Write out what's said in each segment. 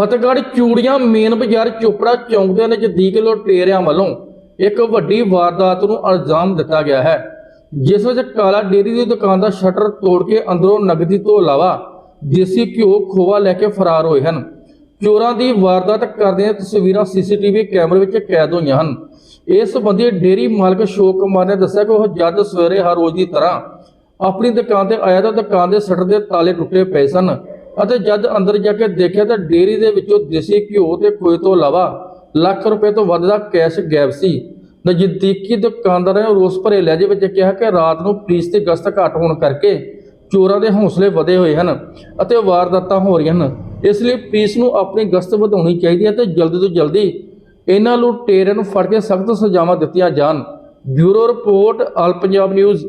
Fatehgarh Churian, main ਬਾਜ਼ਾਰ, ਚੋਪੜਾ ਚੌਂਕ ਦੇ ਨਜ਼ਦੀਕ ਲੁਟੇਰਿਆਂ ਵੱਲੋਂ ਇੱਕ ਵੱਡੀ ਵਾਰਦਾਤ ਨੂੰ ਅੰਜਾਮ ਦਿੱਤਾ ਗਿਆ ਹੈ, ਜਿਸ ਵਿੱਚ ਕਾਲਾ ਡੇਰੀ ਦੀ ਦੁਕਾਨ ਦਾ ਸ਼ਟਰ ਤੋੜ ਕੇ ਅੰਦਰੋਂ ਨਗਦੀ ਤੋਂ ਇਲਾਵਾ ਦੇਸੀ ਘਿਓ ਖੋਵਾ ਲੈ ਕੇ ਫਰਾਰ ਹੋਏ ਹਨ। ਚੋਰਾਂ ਦੀ ਵਾਰਦਾਤ ਕਰਦਿਆਂ ਤਸਵੀਰਾਂ ਸੀਸੀਟੀਵੀ ਕੈਮਰੇ ਵਿੱਚ ਕੈਦ ਹੋਈਆਂ ਹਨ। ਇਸ ਸੰਬੰਧੀ ਡੇਰੀ ਮਾਲਕ ਅਸ਼ੋਕ ਕੁਮਾਰ ਨੇ ਦੱਸਿਆ ਕਿ ਉਹ ਜਦ ਸਵੇਰੇ ਹਰ ਰੋਜ਼ ਦੀ ਤਰ੍ਹਾਂ ਆਪਣੀ ਦੁਕਾਨ ਤੇ ਆਇਆ ਤਾਂ ਦੁਕਾਨ ਦੇ ਸ਼ਟਰ ਦੇ ਤਾਲੇ ਟੁੱਟੇ ਪਏ ਸਨ। ਅਤੇ ਜਦ ਅੰਦਰ ਜਾ ਕੇ ਦੇਖਿਆ ਤਾਂ ਡੇਅਰੀ ਦੇ ਵਿੱਚੋਂ ਦੇਸੀ ਘਿਓ ਤੇ ਖੋਏ ਤੋਂ ਇਲਾਵਾ ਲੱਖ ਰੁਪਏ ਤੋਂ ਵੱਧ ਦਾ ਕੈਸ਼ ਗਾਇਬ ਸੀ। ਨਜ਼ਦੀਕੀ ਦੁਕਾਨਦਾਰਾਂ ਨੇ ਰੋਸ ਭਰੇ ਲਹਿਜੇ ਵਿੱਚ ਕਿਹਾ ਕਿ ਰਾਤ ਨੂੰ ਪੁਲਿਸ ਦੀ ਗਸ਼ਤ ਘੱਟ ਹੋਣ ਕਰਕੇ ਚੋਰਾਂ ਦੇ ਹੌਸਲੇ ਵਧੇ ਹੋਏ ਹਨ ਅਤੇ ਵਾਰਦਾਤਾਂ ਹੋ ਰਹੀਆਂ ਹਨ। ਇਸ ਲਈ ਪੁਲਿਸ ਨੂੰ ਆਪਣੀ ਗਸ਼ਤ ਵਧਾਉਣੀ ਚਾਹੀਦੀ ਹੈ ਤੇ ਜਲਦੀ ਤੋਂ ਜਲਦੀ ਇਹਨਾਂ ਲੁਟੇਰਿਆਂ ਨੂੰ ਫੜ ਕੇ ਸਖਤ ਸਜ਼ਾਵਾਂ ਦਿੱਤੀਆਂ ਜਾਣ। Bureau report all Punjab news.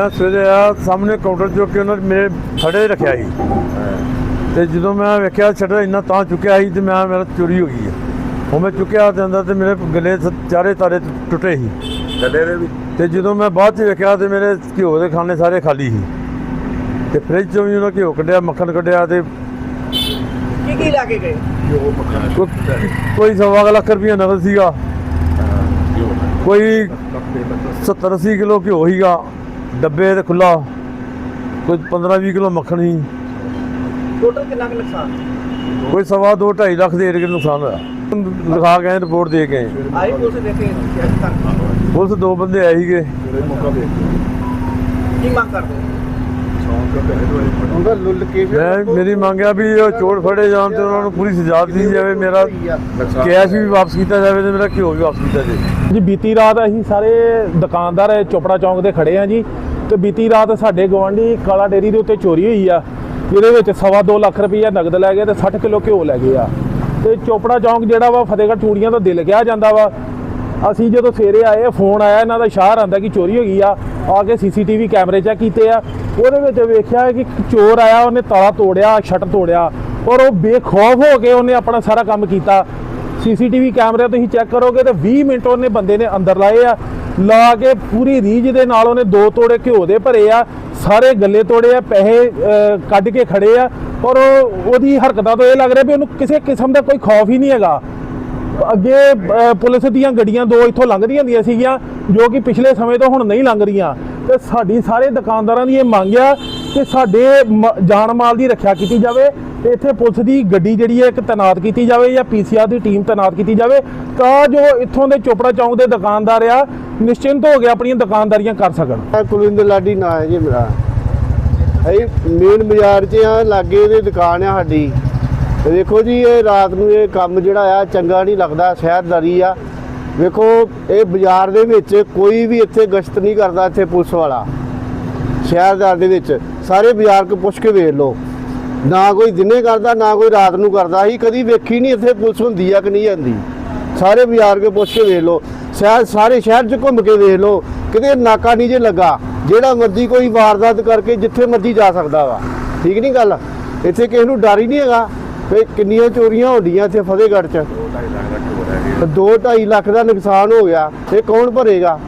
ਮੈਂ ਸਵੇਰੇ ਆ ਸਾਹਮਣੇ ਕਾਊਂਟਰ ਚੁੱਕ ਕੇ ਉਹਨਾਂ ਨੇ ਮੇਰੇ ਫੜੇ ਰੱਖਿਆ ਸੀ। ਤੇ ਜਦੋਂ ਮੈਂ ਵੇਖਿਆ ਸ਼ਟਰ ਇੰਨਾ ਤਾਂ ਚੁੱਕਿਆ ਸੀ ਤੇ ਮੈਂ ਮੇਰਾ ਚੋਰੀ ਹੋ ਗਈ ਹੈ ਉਹ ਮੈਂ ਚੁੱਕਿਆ ਤੇ ਅੰਦਰ ਤੇ ਮੇਰੇ ਗਲੇ ਚਾਰੇ ਤਾਰੇ ਟੁੱਟੇ ਸੀ। ਗੱਲੇ ਦੇ ਵੀ? ਤੇ ਜਦੋਂ ਮੈਂ ਬਾਅਦ ਚ ਵੇਖਿਆ ਤੇ ਮੇਰੇ ਘਿਓ ਦੇ ਖਾਨੇ ਸਾਰੇ ਖਾਲੀ ਸੀ। ਤੇ ਫ੍ਰਿਜ ਚੋਂ ਵੀ ਉਹਨਾਂ ਘਿਓ ਕੱਢਿਆ ਮੱਖਣ ਕੱਢਿਆ ਤੇ ਕੀ ਕੀ ਲਾ ਕੇ ਗਏ? ਜੋ ਮੱਖਣ ਕੋਈ ਸਵਾ ਲੱਖ ਰੁਪਈਆ ਨਗਦ ਸੀਗਾ। ਕੋਈ ਕੱਪੇ ਬੱਤਸ 70 80 ਕਿਲੋ ਘਿਓ ਸੀਗਾ। ਡੱਬੇ ਤੇ ਖੁੱਲਾ। ਕੋਈ 15 20 ਕਿਲੋ ਮੱਖਣ ਸੀ ਟੋਟਲ ਕਿੰਨਾ ਕੁ ਨੁਕਸਾਨ? ਕੋਈ ਸਵਾ ਦੋ 2.5 ਲੱਖ ਦੇ ਏਰੀਏ ਨੁਕਸਾਨ ਹੋਇਆ। ਲਿਖਾ ਕੇ ਰਿਪੋਰਟ ਦੇ ਕੇ ਆਏ। ਆਈ ਪੁਲਿਸ ਦੇ ਕੇ ਚੈੱਕ ਕਰ ਪੁਲਿਸ ਦੋ ਬੰਦੇ ਆਏ ਸੀਗੇ। ਕੀ ਮੰਗ ਕਰਦੇ ਉਹਦਾ ਲੁੱਲ ਕੇ ਮੈਂ ਮੇਰੀ ਮੰਗਿਆ ਵੀ ਉਹ ਚੋਰ ਫੜੇ ਜਾਣ ਤੇ ਉਹਨਾਂ ਨੂੰ ਪੂਰੀ ਸਜ਼ਾ ਦਿੱਤੀ ਜਾਵੇ। ਮੇਰਾ ਨੁਕਸਾਨ ਕੈਸ਼ ਵੀ ਵਾਪਸ ਕੀਤਾ ਜਾਵੇ ਤੇ ਮੇਰਾ ਘਿਓ ਵੀ ਵਾਪਸ ਕੀਤਾ ਜਾਵੇ। ਜੀ ਬੀਤੀ ਰਾਤ ਅਸੀਂ ਸਾਰੇ ਦੁਕਾਨਦਾਰ ਚੋਪੜਾ ਚੌਂਕ ਦੇ ਖੜੇ ਆ ਜੀ। ਤੇ ਬੀਤੀ ਰਾਤ ਸਾਡੇ ਗਵਾਂਢੀ ਕਾਲਾ ਡੇਰੀ ਦੇ ਉੱਤੇ ਚੋਰੀ ਹੋਈ ਆ। ਜਿਹਦੇ ਵਿੱਚ ਸਵਾ ਦੋ ਲੱਖ ਰੁਪਈਆ ਨਗਦ ਲੈ ਗਏ ਤੇ 60 ਕਿਲੋ ਘਿਓ ਲੈ ਗਏ ਆ। ਤੇ ਚੋਪੜਾ ਚੌਂਕ ਜਿਹੜਾ ਵਾ, ਫਤਿਹਗੜ੍ਹ ਚੂੜੀਆਂ ਦਾ ਦਿਲ ਕਿਹਾ ਜਾਂਦਾ ਵਾ। ਅਸੀਂ ਜਦੋਂ ਸਵੇਰੇ ਆਏ, ਫੋਨ ਆਇਆ, ਇਹਨਾਂ ਦਾ ਸ਼ਾਹਰ ਆਂਦਾ ਕਿ ਚੋਰੀ ਹੋ ਗਈ ਆ। ਆ ਕੇ ਸੀਸੀਟੀਵੀ ਕੈਮਰੇ ਚੈੱਕ ਕੀਤੇ ਆ। ਉਹਦੇ ਵਿੱਚ ਵੇਖਿਆ ਕਿ ਚੋਰ ਆਇਆ, ਉਹਨੇ ਤਾਲਾ ਤੋੜਿਆ, ਸ਼ਟਰ ਤੋੜਿਆ। ਔਰ ਉਹ ਬੇਖੌਫ ਹੋ ਕੇ ਉਹਨੇ ਆਪਣਾ ਸਾਰਾ ਕੰਮ ਕੀਤਾ। ਸੀਸੀਟੀਵੀ ਕੈਮਰੇ ਤੁਸੀਂ ਚੈੱਕ ਕਰੋਗੇ ਤੇ 20 ਮਿੰਟ ਉਹਨੇ ਬੰਦੇ ਨੇ ਅੰਦਰ ਲਾਏ ਆ। ਲਾ ਕੇ ਪੂਰੀ ਰੀਝ ਦੇ ਨਾਲ ਉਹਨੇ ਦੋ ਤੋੜੇ ਘਿਓ ਦੇ ਭਰੇ ਆ, ਸਾਰੇ ਗੱਲੇ ਤੋੜੇ ਆ, ਪੈਸੇ ਕੱਢ ਕੇ ਖੜੇ ਆ। ਔਰ ਉਹ- ਉਹਦੀ ਹਰਕਤਾਂ ਤੋਂ ਇਹ ਲੱਗ ਰਿਹਾ ਵੀ ਉਹਨੂੰ ਕਿਸੇ ਕਿਸਮ ਦਾ ਕੋਈ ਖੌਫ ਹੀ ਨਹੀਂ ਹੈਗਾ। ਅੱਗੇ ਪੁਲਿਸ ਦੀਆਂ ਗੱਡੀਆਂ ਦੋ ਇੱਥੋਂ ਲੰਘਦੀਆਂ ਹੁੰਦੀਆਂ ਸੀਗੀਆਂ, ਜੋ ਕਿ ਪਿਛਲੇ ਸਮੇਂ ਤੋਂ ਹੁਣ ਨਹੀਂ ਲੰਘ ਰਹੀਆਂ ਤੇ ਸਾਡੀ ਸਾਰੇ ਦੁਕਾਨਦਾਰਾਂ ਦੀ ਇਹ ਮੰਗ ਆ ਕਿ ਸਾਡੇ ਮ- ਜਾਨ ਮਾਲ ਦੀ ਰੱਖਿਆ ਕੀਤੀ ਜਾਵੇ। ਤੇ ਇੱਥੇ ਪੁਲਿਸ ਦੀ ਗੱਡੀ ਜਿਹੜੀ ਹੈ ਇੱਕ ਤੈਨਾਤ ਕੀਤੀ ਜਾਵੇ ਜਾਂ ਪੀਸੀਆਰ ਦੀ ਟੀਮ ਤੈਨਾਤ ਕੀਤੀ ਜਾਵੇ, ਤਾਂ ਜੋ ਇੱਥੋਂ ਦੇ ਚੋਪੜਾ ਚੌਂਕ ਦੇ ਦੁਕਾਨਦਾਰ ਆ, ਨਿਸ਼ਚਿੰਤ ਹੋ ਕੇ ਆਪਣੀਆਂ ਦੁਕਾਨਦਾਰੀਆਂ ਕਰ ਸਕਣ। ਮੈਂ ਕੁਲਵਿੰਦਰ ਲਾਡੀ ਨਾ ਹੈ ਜੀ ਮੇਰਾ। ਇਹ ਮੇਨ ਬਾਜ਼ਾਰ 'ਚ ਆ ਲਾਗੇ ਇਹਦੀ ਦੁਕਾਨ ਆ ਸਾਡੀ। ਤੇ ਵੇਖੋ ਜੀ, ਇਹ ਰਾਤ ਨੂੰ ਇਹ ਕੰਮ ਜਿਹੜਾ ਆ, ਚੰਗਾ ਨਹੀਂ ਲੱਗਦਾ, ਸ਼ਹਿਰਦਾਰੀ ਆ। ਵੇਖੋ, ਇਹ ਬਾਜ਼ਾਰ ਦੇ ਵਿੱਚ ਕੋਈ ਵੀ ਇੱਥੇ ਗਸ਼ਤ ਨਹੀਂ ਕਰਦਾ ਇੱਥੇ ਪੁਲਿਸ ਵਾਲਾ। ਸ਼ਹਿਰਦਾਰ ਦੇ ਵਿੱਚ, ਸਾਰੇ ਬਾਜ਼ਾਰ ਕੋ ਪੁੱਛ ਕੇ ਵੇਖ ਲਓ। ਨਾ ਕੋਈ ਦਿਨੇ ਕਰਦਾ, ਨਾ ਕੋਈ ਰਾਤ ਨੂੰ ਕਰਦਾ। ਅਸੀਂ ਕਦੀ ਵੇਖੀ ਨਹੀਂ ਇੱਥੇ ਪੁਲਿਸ ਹੁੰਦੀ ਆ ਕਿ ਨਹੀਂ ਹੁੰਦੀ ਸਾਰੇ ਬਾਜ਼ਾਰ ਕੇ ਪੁੱਛ ਕੇ ਵੇਖ ਲਓ। ਸ਼ਹਿਰ ਸਾਰੇ ਸ਼ਹਿਰ 'ਚ ਘੁੰਮ ਕੇ ਵੇਖ ਲਓ। ਕਿਤੇ ਨਾਕਾ ਨਹੀਂ ਜੇ ਲੱਗਾ। ਜਿਹੜਾ ਮਰਜ਼ੀ ਕੋਈ ਵਾਰਦਾਤ ਕਰਕੇ ਜਿੱਥੇ ਮਰਜ਼ੀ ਜਾ ਸਕਦਾ ਵਾ। ਠੀਕ ਨਹੀਂ ਗੱਲ? ਇੱਥੇ ਕਿਸੇ ਨੂੰ ਡਰ ਹੀ ਨਹੀਂ ਹੈਗਾ ਵੀ ਕਿੰਨੀਆਂ ਚੋਰੀਆਂ ਹੁੰਦੀਆਂ ਇੱਥੇ ਫਤਿਹਗੜ੍ਹ 'ਚ। 2.5 ਲੱਖ ਦਾ ਨੁਕਸਾਨ ਹੋ ਗਿਆ। ਇਹ ਕੌਣ ਭਰੇਗਾ?